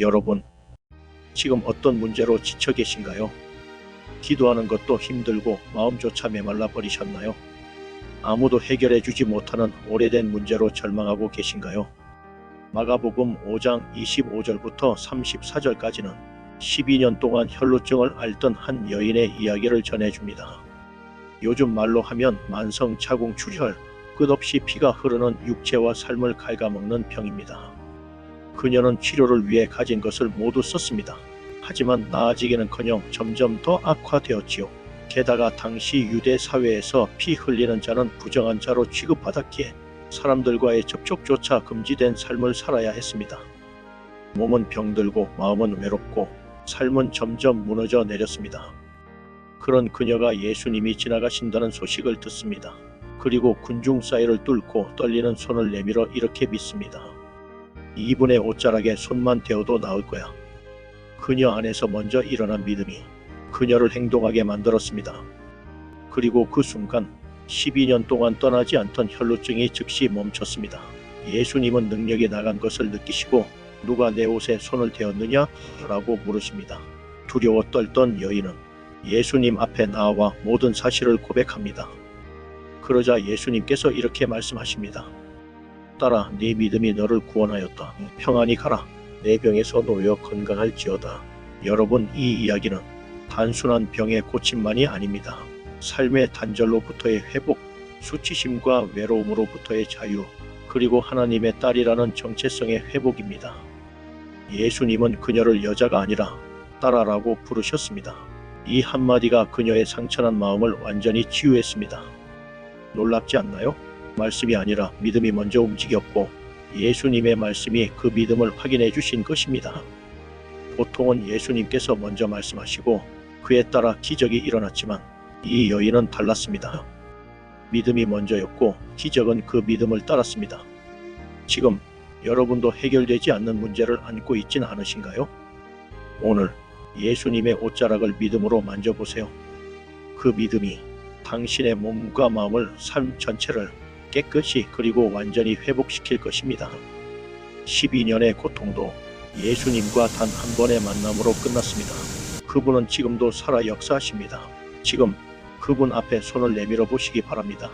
여러분, 지금 어떤 문제로 지쳐 계신가요? 기도하는 것도 힘들고 마음조차 메말라 버리셨나요? 아무도 해결해 주지 못하는 오래된 문제로 절망하고 계신가요? 마가복음 5장 25절부터 34절까지는 12년 동안 혈루증을 앓던 한 여인의 이야기를 전해줍니다. 요즘 말로 하면 만성자궁 출혈, 끝없이 피가 흐르는 육체와 삶을 갉아먹는 병입니다. 그녀는 치료를 위해 가진 것을 모두 썼습니다. 하지만 나아지기는커녕 점점 더 악화되었지요. 게다가 당시 유대 사회에서 피 흘리는 자는 부정한 자로 취급받았기에 사람들과의 접촉조차 금지된 삶을 살아야 했습니다. 몸은 병들고 마음은 외롭고 삶은 점점 무너져 내렸습니다. 그런 그녀가 예수님이 지나가신다는 소식을 듣습니다. 그리고 군중 사이를 뚫고 떨리는 손을 내밀어 이렇게 믿습니다. 이분의 옷자락에 손만 대어도 나을 거야. 그녀 안에서 먼저 일어난 믿음이 그녀를 행동하게 만들었습니다. 그리고 그 순간 12년 동안 떠나지 않던 혈루증이 즉시 멈췄습니다. 예수님은 능력이 나간 것을 느끼시고 누가 내 옷에 손을 대었느냐? 라고 물으십니다. 두려워 떨던 여인은 예수님 앞에 나와 모든 사실을 고백합니다. 그러자 예수님께서 이렇게 말씀하십니다. 딸아, 네 믿음이 너를 구원하였다. 평안히 가라. 내 병에서 놓여 건강할지어다. 여러분, 이 이야기는 단순한 병의 고침만이 아닙니다. 삶의 단절로부터의 회복, 수치심과 외로움으로부터의 자유, 그리고 하나님의 딸이라는 정체성의 회복입니다. 예수님은 그녀를 여자가 아니라 딸아라고 부르셨습니다. 이 한마디가 그녀의 상처난 마음을 완전히 치유했습니다. 놀랍지 않나요? 말씀이 아니라 믿음이 먼저 움직였고 예수님의 말씀이 그 믿음을 확인해 주신 것입니다. 보통은 예수님께서 먼저 말씀하시고 그에 따라 기적이 일어났지만 이 여인은 달랐습니다. 믿음이 먼저였고 기적은 그 믿음을 따랐습니다. 지금 여러분도 해결되지 않는 문제를 안고 있진 않으신가요? 오늘 예수님의 옷자락을 믿음으로 만져보세요. 그 믿음이 당신의 몸과 마음을 삶 전체를 깨끗이 그리고 완전히 회복시킬 것입니다. 12년의 고통도 예수님과 단 한 번의 만남으로 끝났습니다. 그분은 지금도 살아 역사하십니다. 지금 그분 앞에 손을 내밀어 보시기 바랍니다.